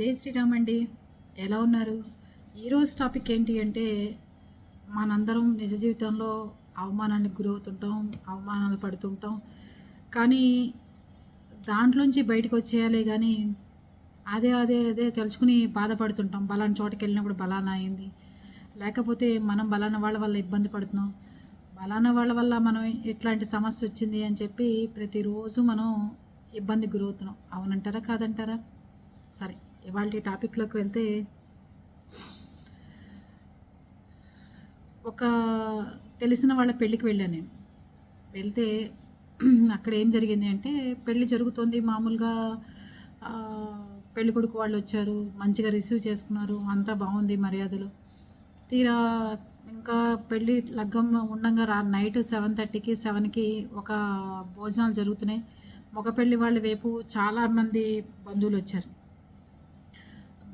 జై శ్రీరామ్ అండి. ఎలా ఉన్నారు? ఈరోజు టాపిక్ ఏంటి అంటే మనందరం నిజ జీవితంలో అవమానానికి గురవుతుంటాం అవమానాలు పడుతుంటాం. కానీ దాంట్లోంచి బయటకు వచ్చేయాలి కానీ అదే అదే అదే తెలుసుకుని బాధపడుతుంటాం. బలాన్ని చోటకి వెళ్ళినప్పుడు బలానా అయింది. లేకపోతే మనం బలానా వాళ్ళ వల్ల ఇబ్బంది పడుతున్నాం. బలానా వాళ్ళ వల్ల మనం ఇట్లాంటి సమస్య వచ్చింది అని చెప్పి ప్రతిరోజు మనం ఇబ్బందికి గురవుతున్నాం. అవునంటారా కాదంటారా? సరే. ఇవాళ టాపిక్లోకి వెళ్తే ఒక తెలిసిన వాళ్ళ పెళ్ళికి వెళ్ళాను నేను. వెళ్తే అక్కడ ఏం జరిగింది అంటే పెళ్ళి జరుగుతోంది. మామూలుగా ఆ, పెళ్ళి కొడుకు వాళ్ళు వచ్చారు. మంచిగా రిసీవ్ చేసుకున్నారు. అంతా బాగుంది మర్యాదలు. తీరా ఇంకా పెళ్ళి లగ్గం ఉండగా రా నైట్ సెవెన్ థర్టీకి సెవెన్కి ఒక భోజనాలు జరుగుతున్నాయి. మగ పెళ్ళి వాళ్ళ వైపు చాలామంది బంధువులు వచ్చారు.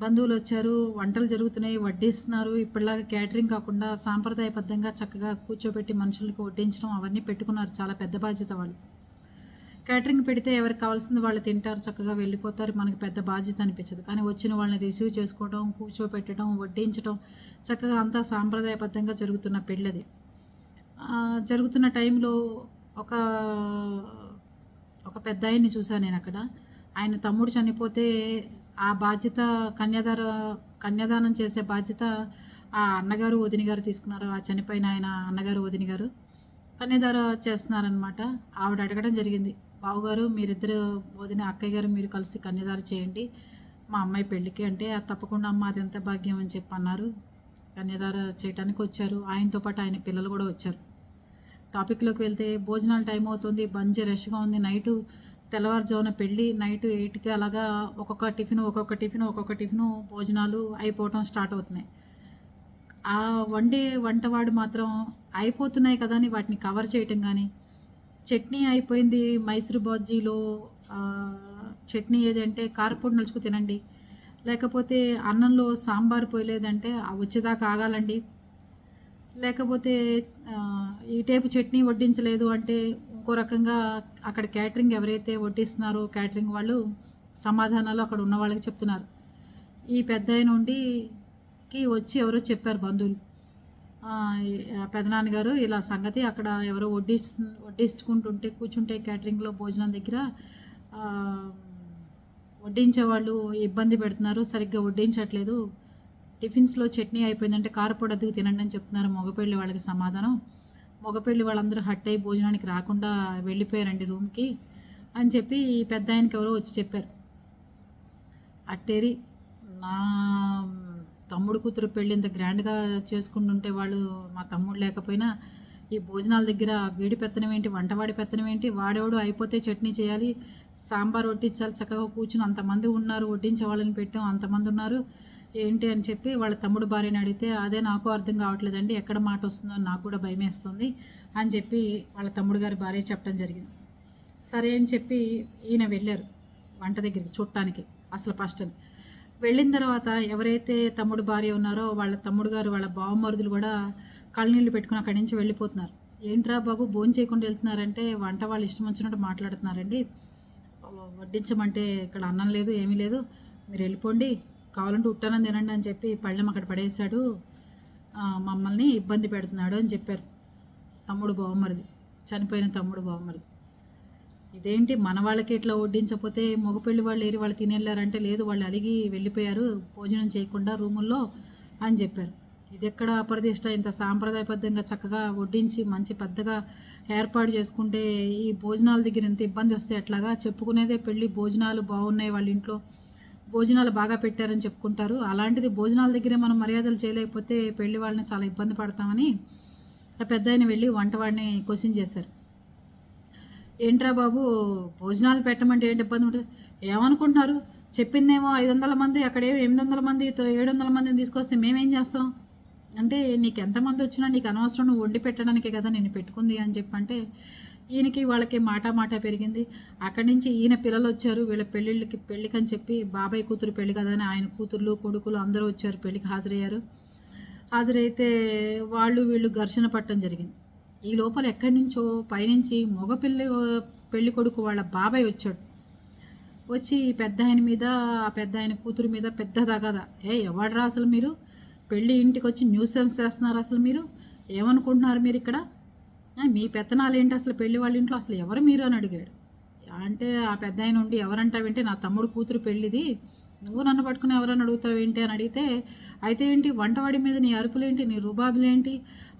బంధువులు వచ్చారు వంటలు జరుగుతున్నాయి వడ్డిస్తున్నారు. ఇప్పటిలాగా క్యాటరింగ్ కాకుండా సాంప్రదాయబద్ధంగా చక్కగా కూర్చోబెట్టి మనుషులకు వడ్డించడం అవన్నీ పెట్టుకున్నారు చాలా పెద్ద బాధ్యత వాళ్ళు. క్యాటరింగ్ పెడితే ఎవరికి కావాల్సింది వాళ్ళు తింటారు చక్కగా వెళ్ళిపోతారు. మనకి పెద్ద బాధ్యత అనిపించదు. కానీ వచ్చిన వాళ్ళని రిసీవ్ చేసుకోవడం కూర్చోపెట్టడం వడ్డించడం చక్కగా అంతా సాంప్రదాయబద్ధంగా జరుగుతున్న పెళ్ళది. జరుగుతున్న టైంలో ఒక ఒక పెద్ద ఆయన్ని చూశాను నేను అక్కడ. ఆయన తమ్ముడు చనిపోతే ఆ బాధ్యత కన్యాదార కన్యాదానం చేసే బాధ్యత ఆ అన్నగారు వదిన గారు తీసుకున్నారు. ఆ చనిపోయిన ఆయన అన్నగారు వదిన గారు కన్యాదార చేస్తున్నారనమాట ఆవిడ అడగడం జరిగింది బావగారు మీరిద్దరు వదిన అక్కయ్య గారు మీరు కలిసి కన్యాదార చేయండి. మా అమ్మాయి పెళ్ళికి అంటే అది తప్పకుండా అమ్మ అది ఎంత భాగ్యం అని చెప్పి అన్నారు. కన్యాదార చేయడానికి వచ్చారు. ఆయనతో పాటు ఆయన పిల్లలు కూడా వచ్చారు. టాపిక్లోకి వెళ్తే భోజనాలు టైం అవుతుంది బంజి రష్గా ఉంది నైటు తెల్లవారుజామున పెళ్ళి నైట్ ఎయిట్కి అలాగా ఒక్కొక్క టిఫిన్ ఒక్కొక్క టిఫిన్ ఒక్కొక్క టిఫిన్ భోజనాలు అయిపోవటం స్టార్ట్ అవుతున్నాయి. ఆ వండే వంటవాడు మాత్రం అయిపోతున్నాయి కదా అని వాటిని కవర్ చేయటం కానీ చట్నీ అయిపోయింది మైసూరు బాజీలో చట్నీ ఏదంటే కారపొడి నలుచుకు తినండి. లేకపోతే అన్నంలో సాంబార్ పోయలేదంటే ఆ వచ్చేదాకా ఆగాలండి. లేకపోతే ఈ టైపు చట్నీ వడ్డించలేదు అంటే ఇంకో రకంగా అక్కడ క్యాటరింగ్ ఎవరైతే వడ్డిస్తున్నారో క్యాటరింగ్ వాళ్ళు సమాధానాలు అక్కడ ఉన్న వాళ్ళకి చెప్తున్నారు. ఈ పెద్ద ఆయన ఉండికి వచ్చి ఎవరో చెప్పారు బంధువులు. పెదనాన్నగారు ఇలా సంగతి అక్కడ ఎవరో వడ్డిస్తు వడ్డించుకుంటుంటే కూర్చుంటే క్యాటరింగ్లో భోజనం దగ్గర వడ్డించే వాళ్ళు ఇబ్బంది పెడుతున్నారు సరిగ్గా వడ్డించట్లేదు. టిఫిన్స్లో చట్నీ అయిపోయిందంటే కారపొడి అద్దెకు తినండి అని చెప్తున్నారు మగపెళ్ళి వాళ్ళకి సమాధానం. మగపెళ్ళి వాళ్ళందరూ హట్ అయి భోజనానికి రాకుండా వెళ్ళిపోయారండి రూమ్కి అని చెప్పి పెద్ద ఆయనకి ఎవరో వచ్చి చెప్పారు. అట్టేరి నా తమ్ముడు కూతురు పెళ్ళి ఇంత గ్రాండ్గా చేసుకుంటుంటే వాళ్ళు మా తమ్ముడు లేకపోయినా ఈ భోజనాల దగ్గర వేడి పెత్తనం ఏంటి వంటవాడి పెత్తనం ఏంటి వాడేవాడు అయిపోతే చట్నీ చేయాలి సాంబార్ వడ్డించాలి చక్కగా కూర్చుని అంతమంది ఉన్నారు వడ్డించే వాళ్ళని పెట్టాం అంతమంది ఉన్నారు. ఏంటి అని చెప్పి వాళ్ళ తమ్ముడు భార్యని అడిగితే అదే నాకు అర్థం కావట్లేదండి ఎక్కడ మాట వస్తుందో నాకు కూడా భయం వేస్తుంది అని చెప్పి వాళ్ళ తమ్ముడు గారి భార్య చెప్పడం జరిగింది. సరే అని చెప్పి ఈయన వెళ్ళారు వంట దగ్గరికి చూడటానికి అసలు ఫస్ట్ అని. వెళ్ళిన తర్వాత ఎవరైతే తమ్ముడు భార్య ఉన్నారో వాళ్ళ తమ్ముడు గారు వాళ్ళ బావమరుదులు కూడా కళ్ళనీళ్ళు పెట్టుకుని అక్కడి నుంచి వెళ్ళిపోతున్నారు. ఏంట్రా బాబు భోజనం చేయకుండా వెళ్తున్నారంటే వంట వాళ్ళు ఇష్టం వచ్చినట్టు మాట్లాడుతున్నారండి. వడ్డించమంటే ఇక్కడ అన్నం లేదు ఏమీ లేదు. మీరు వెళ్ళిపోండి కావాలంటే ఉట్టనం తినండి అని చెప్పి పళ్ళెం అక్కడ పడేశాడు. మమ్మల్ని ఇబ్బంది పెడుతున్నాడు అని చెప్పారు. తమ్ముడు బావమరిది చనిపోయిన తమ్ముడు బావమరిది ఇదేంటి? మన వాళ్ళకి ఇట్లా వడ్డించకపోతే మగపెళ్ళి వాళ్ళు ఏరి వాళ్ళు తినేళ్ళారంటే లేదు వాళ్ళు అలిగి వెళ్ళిపోయారు భోజనం చేయకుండా రూముల్లో అని చెప్పారు. ఇది ఎక్కడ అప్రదిష్ట? ఇంత సాంప్రదాయబద్ధంగా చక్కగా వడ్డించి మంచి పెద్దగా ఏర్పాటు చేసుకుంటే ఈ భోజనాల దగ్గర ఇంత ఇబ్బంది వస్తే ఎట్లాగా? చెప్పుకునేదే పెళ్ళి భోజనాలు బాగున్నాయి వాళ్ళ ఇంట్లో. భోజనాలు బాగా పెట్టారని చెప్పుకుంటారు. అలాంటిది భోజనాల దగ్గరే మనం మర్యాదలు చేయలేకపోతే పెళ్ళి వాళ్ళని చాలా ఇబ్బంది పడతామని ఆ పెద్ద ఆయన వెళ్ళి వంటవాడిని క్వశ్చన్ చేశారు. ఏంట్రా బాబు భోజనాలు పెట్టమంటే ఏంటి ఇబ్బంది ఉంటుంది ఏమనుకుంటున్నారు? చెప్పిందేమో ఐదు వందల మంది అక్కడేమో ఎనిమిది వందల మంది ఏడు వందల మందిని తీసుకొస్తే మేమేం చేస్తాం? అంటే నీకు ఎంతమంది వచ్చినా నీకు అనవసరం నువ్వు వండి పెట్టడానికే కదా నేను పెట్టుకుంది అని చెప్పంటే ఈయనకి వాళ్ళకి మాట మాట పెరిగింది. అక్కడి నుంచి ఈయన పిల్లలు వచ్చారు. వీళ్ళ పెళ్ళిళ్ళకి పెళ్ళికని చెప్పి బాబాయ్ కూతురు పెళ్ళి కదా అని ఆయన కూతుర్లు కొడుకులు అందరూ వచ్చారు పెళ్ళికి హాజరయ్యారు. హాజరైతే వాళ్ళు వీళ్ళు ఘర్షణ పట్టడం జరిగింది. ఈ లోపల ఎక్కడి నుంచో పైనుంచి మగపిల్లి పెళ్ళి కొడుకు వాళ్ళ బాబాయ్ వచ్చాడు. వచ్చి పెద్ద ఆయన మీద ఆ పెద్ద ఆయన కూతురు మీద పెద్ద తగదా. ఏ ఎవడరా అసలు మీరు? పెళ్ళి ఇంటికి వచ్చి న్యూసెన్స్ చేస్తున్నారు అసలు మీరు? ఏమనుకుంటున్నారు మీరు ఇక్కడ మీ పెత్తనాలు ఏంటి అసలు పెళ్ళి వాళ్ళ ఇంట్లో? అసలు ఎవరు మీరు అని అడిగాడు. అంటే ఆ పెద్ద ఆయన ఉండి ఎవరంటావేంటి నా తమ్ముడు కూతురు పెళ్ళిది. నువ్వు నన్ను పట్టుకుని ఎవరని అడుగుతావు ఏంటి అని అడిగితే అయితే ఏంటి వంటవాడి మీద నీ అరుపులేంటి నీ రుబాబులేంటి?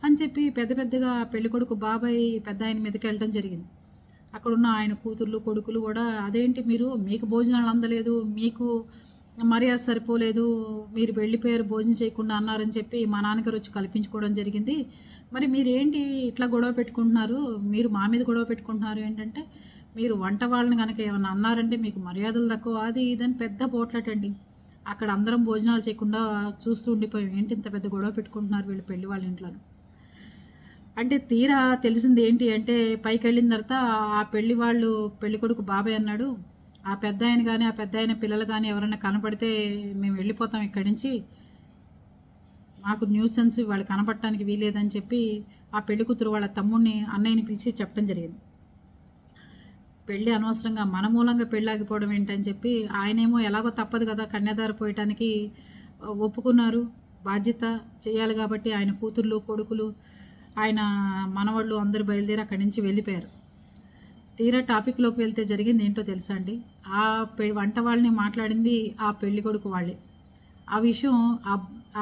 అని చెప్పి పెద్ద పెద్దగా పెళ్ళి కొడుకు బాబాయ్ పెద్ద ఆయన మీదకి వెళ్ళడం జరిగింది. అక్కడున్న ఆయన కూతుర్లు కొడుకులు కూడా అదేంటి మీరు? మీకు భోజనాలు అందలేదు మీకు మర్యాద సరిపోలేదు మీరు వెళ్ళిపోయారు భోజనం చేయకుండా అన్నారని చెప్పి మా నాన్నగారు వచ్చి కల్పించుకోవడం జరిగింది. మరి మీరేంటి ఇట్లా గొడవ పెట్టుకుంటున్నారు? మీరు మా మీద గొడవ పెట్టుకుంటున్నారు ఏంటంటే మీరు వంట వాళ్ళని కనుక ఏమన్నా అన్నారంటే మీకు మర్యాదలు తక్కువ. అది ఇదని పెద్ద పోట్లాటండి. అక్కడ అందరం భోజనాలు చేయకుండా చూస్తూ ఉండిపోయాం. ఏంటి ఇంత పెద్ద గొడవ పెట్టుకుంటున్నారు వీళ్ళు పెళ్ళి వాళ్ళ ఇంట్లో అంటే తీరా తెలిసింది ఏంటి అంటే పైకి వెళ్ళిన తర్వాత ఆ పెళ్ళి వాళ్ళు పెళ్ళికొడుకు బాబాయ్ అన్నాడు. ఆ పెద్ద ఆయన కానీ ఆ పెద్ద ఆయన పిల్లలు కానీ ఎవరైనా కనపడితే మేము వెళ్ళిపోతాం ఇక్కడి నుంచి. మాకు న్యూసెన్స్ వాళ్ళు కనపడటానికి వీలేదని చెప్పి ఆ పెళ్ళి కూతురు వాళ్ళ తమ్ముడిని అన్నయ్యని పిలిచి చెప్పడం జరిగింది. పెళ్ళి అనవసరంగా మన మూలంగా పెళ్ళి ఆగిపోవడం ఏంటని చెప్పి ఆయనేమో ఎలాగో తప్పదు కదా కన్యాదార పోయటానికి ఒప్పుకున్నారు. బాధ్యత చేయాలి కాబట్టి ఆయన కూతుర్లు కొడుకులు ఆయన మనవాళ్ళు అందరూ బయలుదేరి అక్కడి నుంచి వెళ్ళిపోయారు. తీరా టాపిక్లోకి వెళ్తే జరిగింది ఏంటో తెలుసా అండి? ఆ పె వంట వాళ్ళని మాట్లాడింది ఆ పెళ్ళి కొడుకు వాళ్ళే. ఆ విషయం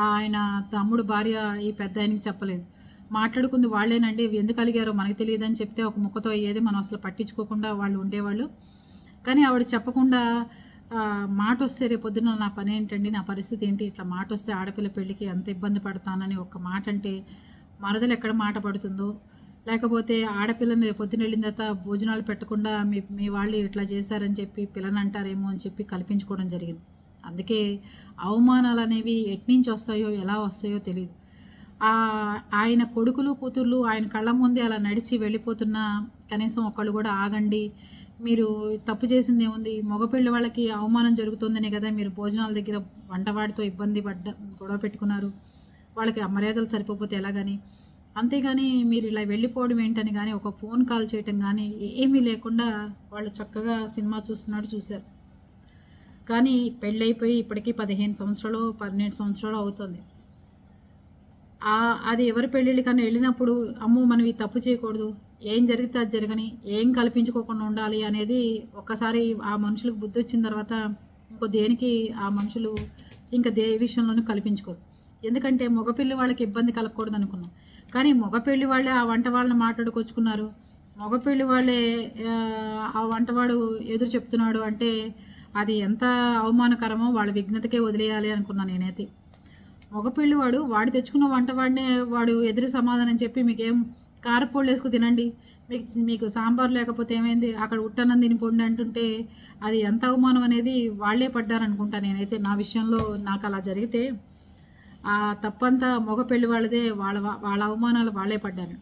ఆయన తమ్ముడు భార్య ఈ పెద్ద ఆయనకి చెప్పలేదు. మాట్లాడుకుంది వాళ్ళేనండి ఎందుకు అలిగారో మనకు తెలియదని చెప్తే ఒక ముక్కతో అయ్యేది మనం అసలు పట్టించుకోకుండా వాళ్ళు ఉండేవాళ్ళు. కానీ ఆవిడ చెప్పకుండా మాట వస్తే రేపొద్దున నా పని ఏంటండి నా పరిస్థితి ఏంటి ఇట్లా మాట వస్తే ఆడపిల్ల పెళ్ళికి ఎంత ఇబ్బంది పడతానని ఒక మాట అంటే మరదలు ఎక్కడ మాట పడుతుందో లేకపోతే ఆడపిల్లని పొద్దున వెళ్ళిన తర్వాత భోజనాలు పెట్టకుండా మీ మీ వాళ్ళు ఇట్లా చేశారని చెప్పి పిల్లని అంటారేమో అని చెప్పి కల్పించుకోవడం జరిగింది. అందుకే అవమానాలు అనేవి ఎట్నుంచి వస్తాయో ఎలా వస్తాయో తెలియదు ఆయన కొడుకులు కూతుర్లు ఆయన కళ్ళ ముందే అలా నడిచి వెళ్ళిపోతున్నా కనీసం ఒకళ్ళు కూడా ఆగండి మీరు తప్పు చేసింది ఏముంది? మగపిల్లి వాళ్ళకి అవమానం జరుగుతుందనే కదా మీరు భోజనాల దగ్గర వంటవాడితో ఇబ్బంది పడ్డ గొడవ పెట్టుకున్నారు. వాళ్ళకి మర్యాదలు సరిపోతే ఎలాగని? అంతేగాని మీరు ఇలా వెళ్ళిపోవడం ఏంటని కానీ ఒక ఫోన్ కాల్ చేయటం కానీ ఏమీ లేకుండా వాళ్ళు చక్కగా సినిమా చూస్తున్నాడు చూశారు. కానీ పెళ్ళైపోయి ఇప్పటికీ పదిహేను సంవత్సరాలు పన్నెండు సంవత్సరాలు అవుతుంది. అది ఎవరి పెళ్ళిళ్ళకన్నా వెళ్ళినప్పుడు అమ్మో మనం ఈ తప్పు చేయకూడదు ఏం జరిగితే అది జరగని ఏం కల్పించుకోకుండా ఉండాలి అనేది ఒక్కసారి ఆ మనుషులకు బుద్ధి వచ్చిన తర్వాత ఇంకో దేనికి ఆ మనుషులు ఇంకా దే విషయంలోనూ కల్పించుకోరు. ఎందుకంటే మగపిల్లి వాళ్ళకి ఇబ్బంది కలగకూడదు అనుకున్నాం కానీ మగపెళ్ళి వాళ్ళే ఆ వంట వాళ్ళని మాట్లాడుకొచ్చుకున్నారు. మగపెళ్ళి వాళ్ళే ఆ, వంటవాడు ఎదురు చెప్తున్నాడు అంటే అది ఎంత అవమానకరమో వాళ్ళ విఘ్నతకే వదిలేయాలి అనుకున్నాను నేనైతే. మగపిల్లివాడు వాడు వాడు తెచ్చుకున్న వంట వాడినే వాడు ఎదురు సమాధానం చెప్పి మీకేం కారపొళ్ళు వేసుకు తినండి. మీకు మీకు సాంబార్ లేకపోతే ఏమైంది? అక్కడ ఉట్టన్నం తినిపోండి అంటుంటే అది ఎంత అవమానం అనేది వాళ్ళే పడ్డారనుకుంటా నేనైతే. నా విషయంలో నాకు అలా జరిగితే ఆ తప్పంతా మగ పెళ్ళి వాళ్ళదే వాళ్ళ వాళ్ళ అవమానాలు వాళ్ళే పడ్డారు.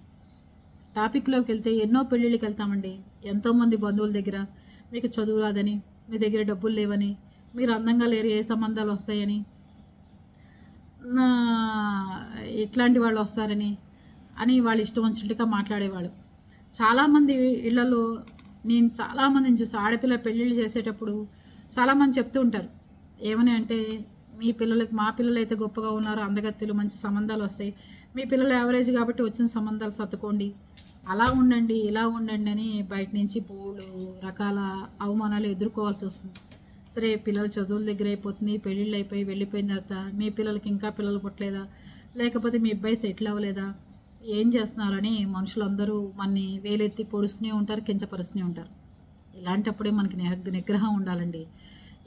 టాపిక్లోకి వెళ్తే ఎన్నో పెళ్ళిళ్ళకి వెళ్తామండి. ఎంతోమంది బంధువుల దగ్గర మీకు చదువు రాదని మీ దగ్గర డబ్బులు లేవని మీరు అందంగా లేరు ఏ సంబంధాలు వస్తాయని ఇట్లాంటి వాళ్ళు వస్తారని అని వాళ్ళు ఇష్టం వచ్చినట్టుగా మాట్లాడేవాళ్ళు. చాలామంది ఇళ్ళలో నేను చాలామందిని చూసి ఆడపిల్ల పెళ్ళిళ్ళు చేసేటప్పుడు చాలామంది చెప్తూ ఉంటారు. ఏమని అంటే మీ పిల్లలకి మా పిల్లలు అయితే గొప్పగా ఉన్నారు అందగత్తెలు మంచి సంబంధాలు వస్తాయి. మీ పిల్లలు యావరేజ్ కాబట్టి వచ్చిన సంబంధాలు సర్దుకోండి. అలా ఉండండి ఇలా ఉండండి అని బయట నుంచి బోళ్ళు రకాల అవమానాలు ఎదుర్కోవాల్సి వస్తుంది. సరే పిల్లల చదువుల దగ్గర అయిపోతుంది పెళ్ళిళ్ళు అయిపోయి వెళ్ళిపోయిన తర్వాత మీ పిల్లలకి ఇంకా పిల్లలు పుట్టలేదా? లేకపోతే మీ అబ్బాయి సెటిల్ అవ్వలేదా? ఏం చేస్తున్నారని మనుషులందరూ మనని వేలెత్తి పొడుస్తూనే ఉంటారు కించపరుస్తూనే ఉంటారు. ఇలాంటప్పుడే మనకి నిగ్రహం ఉండాలండి.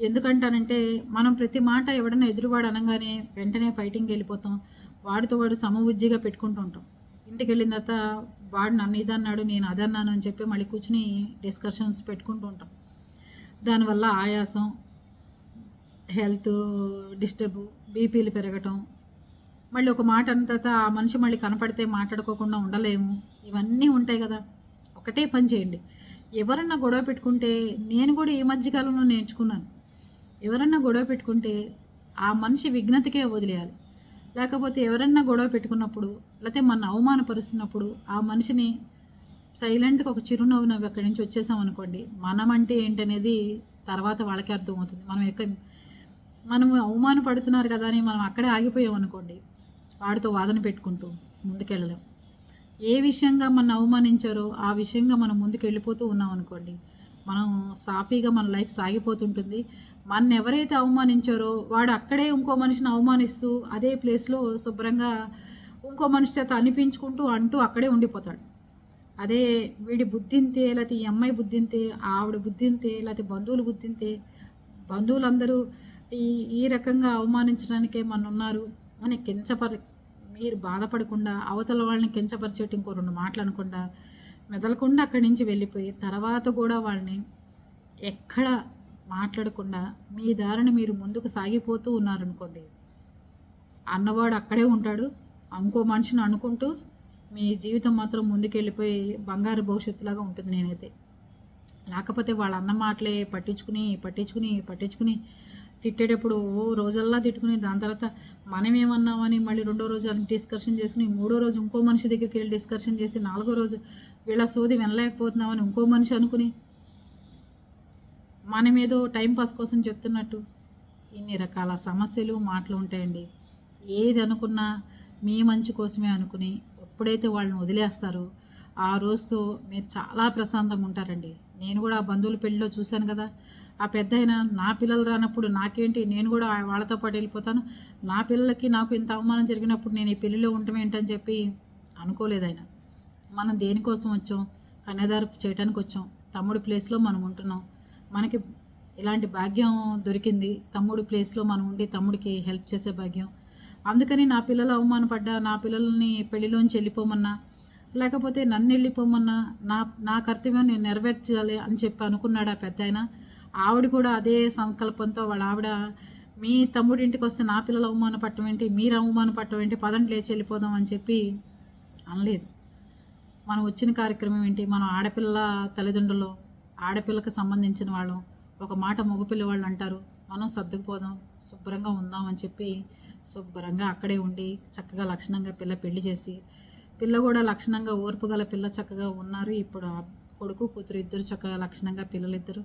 ఎందుకంటానంటే మనం ప్రతి మాట ఎవడన్నా ఎదురువాడు అనగానే వెంటనే ఫైటింగ్కి వెళ్ళిపోతాం. వాడితో వాడు సమబుద్ధిగా పెట్టుకుంటూ ఉంటాం. ఇంటికి వెళ్ళిన తర్వాత వాడు నన్ను ఇది అన్నాడు నేను అదన్నాను అని చెప్పి మళ్ళీ కూర్చుని డిస్కషన్స్ పెట్టుకుంటూ ఉంటాం. దానివల్ల ఆయాసం హెల్త్ డిస్టర్బ్ బీపీలు పెరగటం మళ్ళీ ఒక మాట అన్న తర్వాత ఆ మనిషి మళ్ళీ కనపడితే మాట్లాడుకోకుండా ఉండలేము. ఇవన్నీ ఉంటాయి కదా. ఒకటే పని చేయండి. ఎవరన్నా గొడవ పెట్టుకుంటే నేను కూడా ఈ మధ్యకాలంలో నేర్చుకున్నాను. ఎవరన్నా గొడవ పెట్టుకుంటే ఆ మనిషి విఘ్నతకే వదిలేయాలి. లేకపోతే ఎవరన్నా గొడవ పెట్టుకున్నప్పుడు లేకపోతే మన అవమానపరుస్తున్నప్పుడు ఆ మనిషిని సైలెంట్గా ఒక చిరునవ్వు నవ్వు అక్కడి నుంచి వచ్చేసాం అనుకోండి మనం అంటే ఏంటనేది తర్వాత వాళ్ళకే అర్థమవుతుంది. మనం ఎక్కడ మనం అవమానపడుతున్నారు కదా అని మనం అక్కడే ఆగిపోయాం అనుకోండి వాడితో వాదన పెట్టుకుంటూ ముందుకెళ్ళలేం. ఏ విషయంగా మన అవమానించారో ఆ విషయంగా మనం ముందుకు వెళ్ళిపోతూ ఉన్నాం అనుకోండి మనం సాఫీగా మన లైఫ్ సాగిపోతుంటుంది. మన ఎవరైతే అవమానించారో వాడు అక్కడే ఇంకో మనిషిని అవమానిస్తూ అదే ప్లేస్లో శుభ్రంగా ఇంకో మనిషి చేత అనిపించుకుంటూ అంటూ అక్కడే ఉండిపోతాడు. అదే వీడి బుద్ధింతే లేకపోతే ఈ అమ్మాయి బుద్ధింతే ఆవిడ బుద్ధింతే లేకపోతే బంధువులు బుద్ధింతే బంధువులందరూ ఈ ఈ రకంగా అవమానించడానికే మన ఉన్నారు అని కించపరి మీరు బాధపడకుండా అవతల వాళ్ళని కించపరిచేటి ఇంకో రెండు మాటలు అనకుండా మెదలకుండా అక్కడి నుంచి వెళ్ళిపోయి తర్వాత కూడా వాళ్ళని ఎక్కడ మాట్లాడకుండా మీ దారిని మీరు ముందుకు సాగిపోతూ ఉన్నారనుకోండి అన్నవాడు అక్కడే ఉంటాడు. ఇంకో మనిషిని అనుకుంటూ మీ జీవితం మాత్రం ముందుకెళ్ళిపోయి బంగారు భవిష్యత్తులాగా ఉంటుంది నేనైతే. లేకపోతే వాళ్ళ అన్న మాటలే పట్టించుకుని పట్టించుకుని పట్టించుకుని తిట్టేటప్పుడు ఓ రోజల్లా తిట్టుకుని దాని తర్వాత మనం ఏమన్నామని మళ్ళీ రెండో రోజు అని డిస్కషన్ చేసుకుని మూడో రోజు ఇంకో మనిషి దగ్గరికి వెళ్ళి డిస్కషన్ చేసి నాలుగో రోజు వీళ్ళ సోది వినలేకపోతున్నామని ఇంకో మనిషి అనుకుని మనం ఏదో టైంపాస్ కోసం చెప్తున్నట్టు ఇన్ని రకాల సమస్యలు మాటలు ఉంటాయండి. ఏది అనుకున్నా మీ మంచి కోసమే అనుకుని ఎప్పుడైతే వాళ్ళని వదిలేస్తారో ఆ రోజుతో మీరు చాలా ప్రశాంతంగా ఉంటారండి. నేను కూడా ఆ బంధువుల పెళ్ళిలో చూశాను కదా ఆ పెద్ద నా పిల్లలు రానప్పుడు నాకేంటి? నేను కూడా వాళ్ళతో పాటు వెళ్ళిపోతాను. నా పిల్లలకి నాకు ఇంత అవమానం జరిగినప్పుడు నేను ఈ పెళ్ళిలో ఉండటం ఏంటని చెప్పి అనుకోలేదు ఆయన. మనం దేనికోసం వచ్చాం? కన్యాదారు చేయడానికి వచ్చాం. తమ్ముడి ప్లేస్లో మనం ఉంటున్నాం. మనకి ఇలాంటి భాగ్యం దొరికింది. తమ్ముడి ప్లేస్లో మనం ఉండి తమ్ముడికి హెల్ప్ చేసే భాగ్యం. అందుకని నా పిల్లలు అవమానపడ్డా నా పిల్లల్ని పెళ్ళిలోంచి వెళ్ళిపోమన్నా లేకపోతే నన్ను వెళ్ళిపోమన్నా నా నా కర్తవ్యం నేను నెరవేర్చాలి అని చెప్పి అనుకున్నాడు ఆ పెద్ద ఆయన ఆవిడ కూడా అదే సంకల్పంతో వాళ్ళ ఆవిడ మీ తమ్ముడింటికి వస్తే నా పిల్లలు అవమానపడటం ఏంటి? మీరు అవమానపడటం ఏంటి? పదండి లేచి వెళ్ళిపోదాం అని చెప్పి అనలేదు. మనం వచ్చిన కార్యక్రమం ఏంటి? మనం ఆడపిల్ల తల్లిదండ్రులు ఆడపిల్లకి సంబంధించిన వాళ్ళం. ఒక మాట మగపిల్ల వాళ్ళు అంటారు మనం సర్దుకుపోదాం శుభ్రంగా ఉందాం అని చెప్పి శుభ్రంగా అక్కడే ఉండి చక్కగా లక్షణంగా పిల్ల పెళ్ళి చేసి పిల్ల కూడా లక్షణంగా ఓర్పు గల పిల్ల చక్కగా ఉన్నారు. ఇప్పుడు కొడుకు కూతురు ఇద్దరు చక్కగా లక్షణంగా పిల్లలిద్దరు.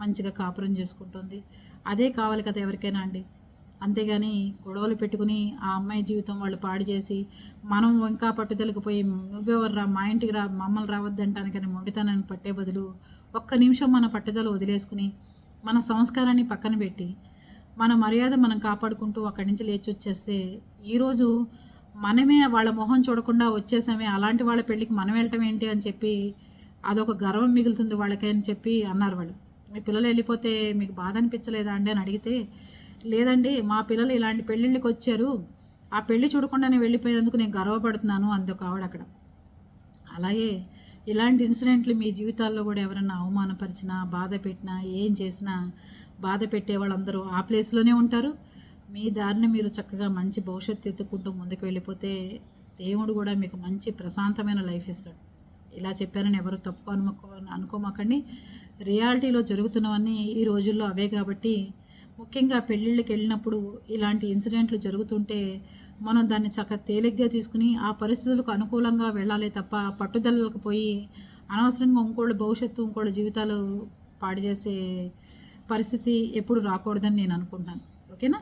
మంచిగా కాపురం చేసుకుంటుంది. అదే కావాలి కదా ఎవరికైనా అండి. అంతేగాని గొడవలు పెట్టుకుని ఆ అమ్మాయి జీవితం వాళ్ళు పాడు చేసి మనం ఇంకా పట్టుదలకు పోయి నువ్వెవరు రా మా ఇంటికి రా మమ్మల్ని రావద్దంటానికని మొండితనాన్ని పట్టే బదులు ఒక్క నిమిషం మన పట్టుదల వదిలేసుకుని మన సంస్కారాన్ని పక్కన పెట్టి మన మర్యాద మనం కాపాడుకుంటూ అక్కడి నుంచి లేచి వచ్చేస్తే ఈరోజు మనమే వాళ్ళ మొహం చూడకుండా వచ్చేసామే. అలాంటి వాళ్ళ పెళ్ళికి మనం వెళ్ళటం ఏంటి అని చెప్పి అదొక గర్వం మిగులుతుంది వాళ్ళకి అని చెప్పి అన్నారు వాళ్ళు. మీ పిల్లలు వెళ్ళిపోతే మీకు బాధ అనిపించలేదా అండి అని అడిగితే లేదండి మా పిల్లలు ఇలాంటి పెళ్ళిళ్ళకి వచ్చారు. ఆ పెళ్ళి చూడకుండానే వెళ్ళిపోయేందుకు నేను గర్వపడుతున్నాను అందుకు ఆవిడ అక్కడ. అలాగే ఇలాంటి ఇన్సిడెంట్లు మీ జీవితాల్లో కూడా ఎవరైనా అవమానపరిచినా బాధ పెట్టినా ఏం చేసినా బాధ పెట్టే వాళ్ళందరూ ఆ ప్లేస్లోనే ఉంటారు. మీ దారిని మీరు చక్కగా మంచి భవిష్యత్తు ఎత్తుకుంటూ ముందుకు వెళ్ళిపోతే దేవుడు కూడా మీకు మంచి ప్రశాంతమైన లైఫ్ ఇస్తాడు. ఇలా చెప్పానని ఎవరు తప్పు అనుకో అనుకోమాకండి. రియాలిటీలో జరుగుతున్నవన్నీ ఈ రోజుల్లో అవే కాబట్టి ముఖ్యంగా పెళ్ళిళ్ళకి వెళ్ళినప్పుడు ఇలాంటి ఇన్సిడెంట్లు జరుగుతుంటే మనం దాన్ని చక్క తేలిగ్గా తీసుకుని ఆ పరిస్థితులకు అనుకూలంగా వెళ్ళాలి తప్ప పట్టుదలలకు పోయి అనవసరంగా ఇంకోళ్ళ భవిష్యత్తు ఇంకోళ్ళ జీవితాలు పాడు చేసే పరిస్థితి ఎప్పుడు రాకూడదని నేను అనుకుంటాను ఓకేనా?